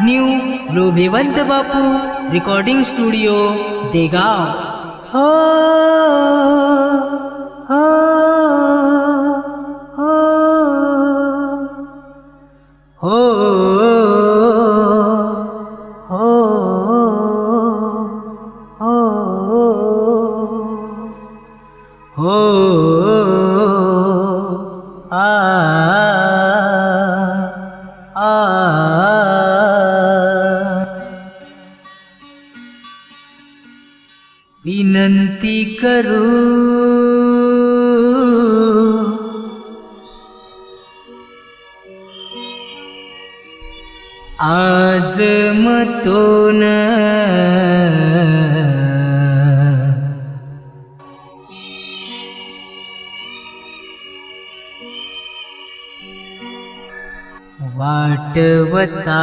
New Lobhivant Bapu recording studio Degaon. हो विनन्ति करो। आजमतो न वाटवता।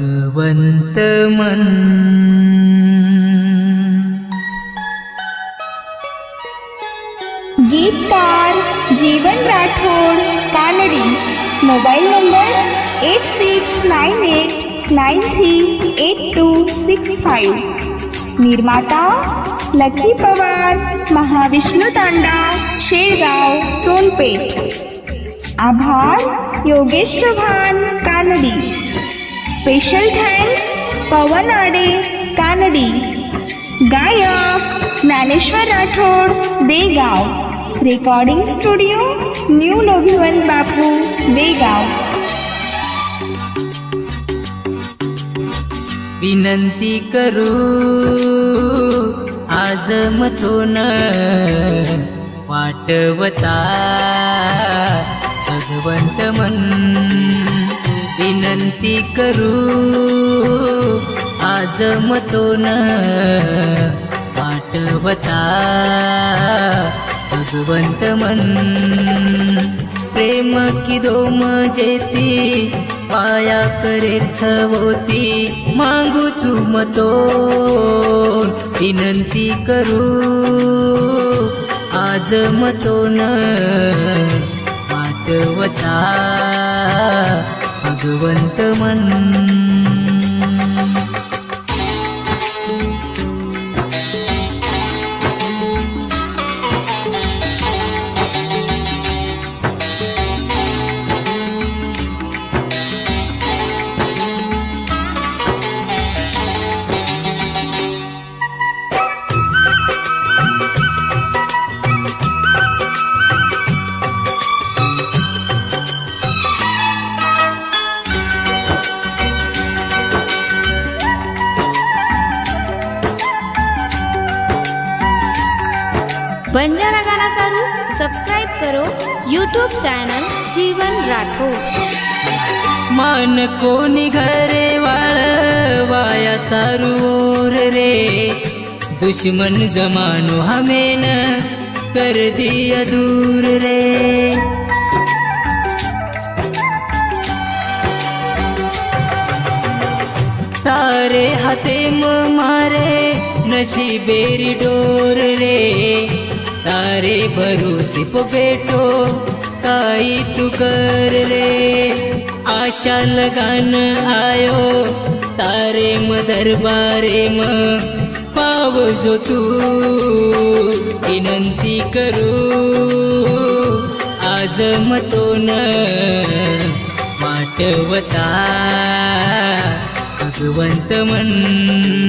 भगवंत मन गीतकार Jeevan Rathod Kanadi. Mobile number eight six nine eight nine three eight two six five निर्माता लखी पवार महाविष्णू तांडा शेळगाव सोनपेठ. आभार योगेश चव्हाण कानडी. स्पेशल थँक्स पवन आडे कानडी गायक Dnyaneshwar Rathod Degaon recording studio new Lobhivan Bapu Degaon विनंती करू आज मथून वाटवता भगवंत मन. विनंती करू आज न पाठवता. भगवंत मन प्रेम की दोम जेती पाया करे होती मागू चुमतो विनंती करू आज मतोन पाठवता. भगवन्तमन्। બંજારા ગાના સારું સબસ્ક્રાઇબ કરો યુટ્યુબ ચેનલ જીવન રાખો માન કોની ઘરે વાળવાયા સારું રે દુશ્મન જમાનો હમે ન કર દિયા દૂર રે તારે હાથે મારે નસીબેરી ડોર રે तारे भरोसे पो बेटो काई तू कर रे आशा लगान आयो तारे म दरबारे म पाव जो तू. विनंती करू आज मतोन वाटवता भगवंत मन.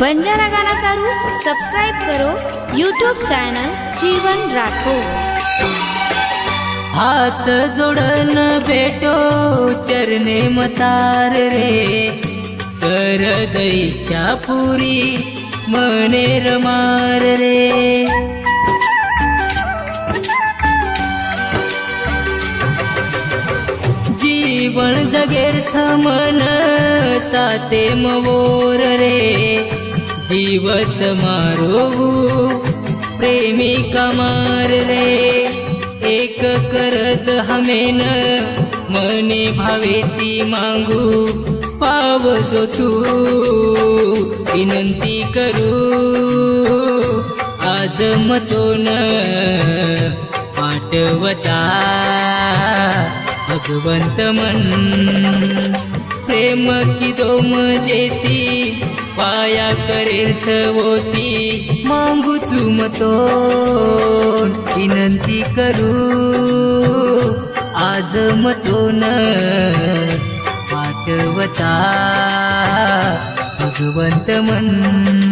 बंजारा गाना सारू सब्सक्राइब करो यूट्यूब चैनल जीवन राखो. हाथ जोड़न भेटो चरने मतार रे. कर दईचा पूरी मने रमार रे. जीवन जगेर छा मना कसा साते मोर रे जीवच मारो प्रेमी कमार रे. एक करत हमेन मने भावेती मागू पावजो तू विनंती करू. आज मतोन पाठवता भगवंत मन. प्रेम की दोम जेती पाया करेल होती मांगू चुमतो विनंती करू. आज मतोन पाठवता भगवंत मन.